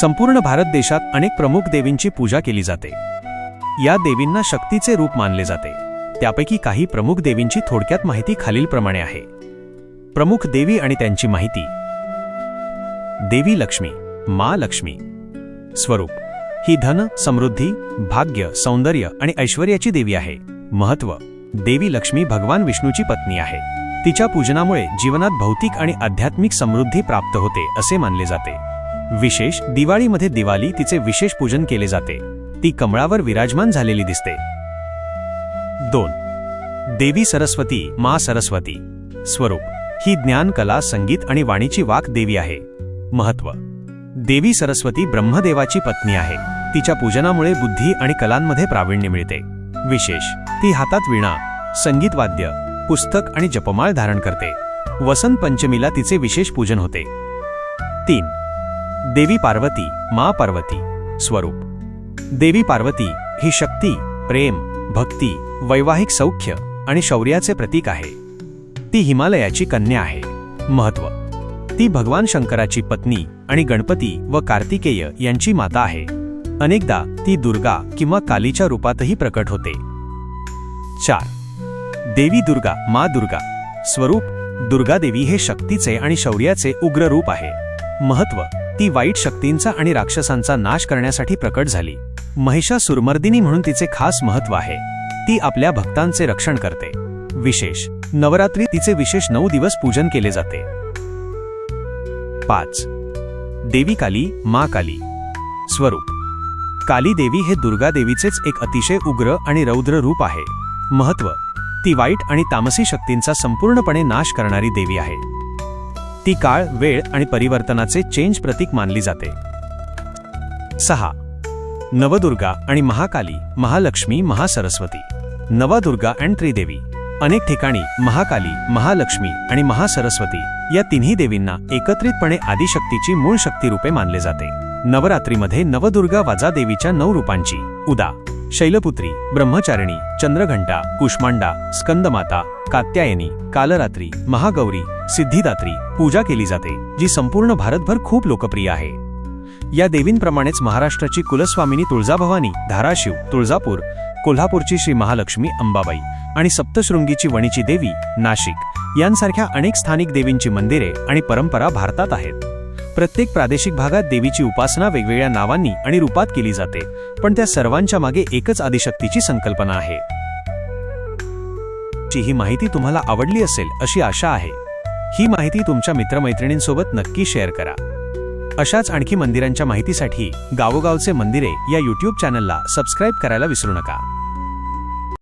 संपूर्ण भारत देशात अनेक प्रमुख देवींची पूजा केली जाते. या देवींना शक्तीचे रूप मानले जाते. त्यापैकी काही प्रमुख देवींची थोडक्यात माहिती खालीलप्रमाणे आहे. प्रमुख देवी आणि त्यांची माहिती. देवी लक्ष्मी मा लक्ष्मी. स्वरूप ही धन समृद्धी भाग्य सौंदर्य आणि ऐश्वर्याची देवी आहे. महत्त्व देवी लक्ष्मी भगवान विष्णूची पत्नी आहे. तिच्या पूजनामुळे जीवनात भौतिक आणि आध्यात्मिक समृद्धी प्राप्त होते असे मानले जाते. विशेष दिवाळीमध्ये दिवाळी तिचे विशेष पूजन केले जाते. ती कमळावर विराजमान झालेली दिसते. दोन. देवी सरस्वती मा सरस्वती. स्वरूप. ही ज्ञान कला संगीत आणि वाणीची वाक देवी आहे. महत्त्व. देवी सरस्वती ब्रह्मदेवाची पत्नी आहे. तिच्या पूजनामुळे बुद्धी आणि कलांमध्ये प्रावीण्य मिळते. विशेष. ती हातात विणा संगीत वाद्य पुस्तक आणि जपमाळ धारण करते. वसंत पंचमीला तिचे विशेष पूजन होते. तीन. देवी पार्वती मा पार्वती स्वरूप. देवी पार्वती ही शक्ती प्रेम भक्ती वैवाहिक सौख्य आणि शौर्याचे प्रतीक आहे. ती हिमालयाची कन्या आहे. महत्त्व. ती भगवान शंकराची पत्नी आणि गणपती व कार्तिकेय यांची माता आहे. अनेकदा ती दुर्गा किंवा कालीच्या रूपातही प्रकट होते. चार. देवी दुर्गा मा दुर्गा. स्वरूप दुर्गादेवी हे शक्तीचे आणि शौर्याचे उग्र रूप आहे. महत्त्व. ती वाईट शक्तींचा आणि राक्षसांचा नाश करण्यासाठी प्रकट झाली. महिषा सुरमर्दिनी म्हणून तिचे खास महत्त्व आहे. ती आपल्या भक्तांचे रक्षण करते. विशेष नवरात्री तिचे विशेष नऊ दिवस पूजन केले जाते. पाच. देवी काली मा काली. स्वरूप. काली देवी हे दुर्गा देवीचेच एक अतिशय उग्र आणि रौद्र रूप आहे. महत्त्व ती वाईट आणि तामसी शक्तींचा संपूर्णपणे नाश करणारी देवी आहे. ती काळ वेळ आणि परिवर्तनाचे चेंज प्रतीक मानली जाते. सहा. नवदुर्गा आणि महाकाली महालक्ष्मी महासरस्वती. नवदुर्गा अँड त्रिदेवी. अनेक ठिकाणी महाकाली महालक्ष्मी आणि महासरस्वती या तिन्ही देवींना एकत्रितपणे आदिशक्तीची मूळ शक्ती रूपे मानले जाते. नवरात्रीमध्ये नवदुर्गा वाजा देवीच्या नऊ रूपांची. उदा. शैलपुत्री ब्रह्मचारिणी चंद्रघंटा कुष्मांडा स्कंदमाता कात्यायनी कालरात्री महागौरी सिद्धिदात्री पूजा केली जाते जी संपूर्ण भारतभर खूप लोकप्रिय आहे. या देवींप्रमाणेच महाराष्ट्राची कुलस्वामिनी तुळजाभवानी धाराशिव तुळजापूर कोल्हापूरची श्री महालक्ष्मी अंबाबाई आणि सप्तशृंगीची वणीची देवी नाशिक यांसारख्या अनेक स्थानिक देवींची मंदिरे आणि परंपरा भारतात आहेत. प्रत्येक प्रादेशिक भागात देवीची उपासना वेगवेगळ्या नावांनी आणि रूपात केली जाते पण त्या सर्वांच्या मागे एकच आदिशक्तीची संकल्पना आहे. ची ही माहिती तुम्हाला आवडली असेल अशी आशा आहे. ही माहिती तुमच्या मित्रमैत्रिणींसोबत नक्की शेअर करा. अशाच आणखी मंदिरांच्या माहितीसाठी गावोगावचे मंदिरे या यूट्यूब चॅनलला सबस्क्राईब करायला विसरू नका.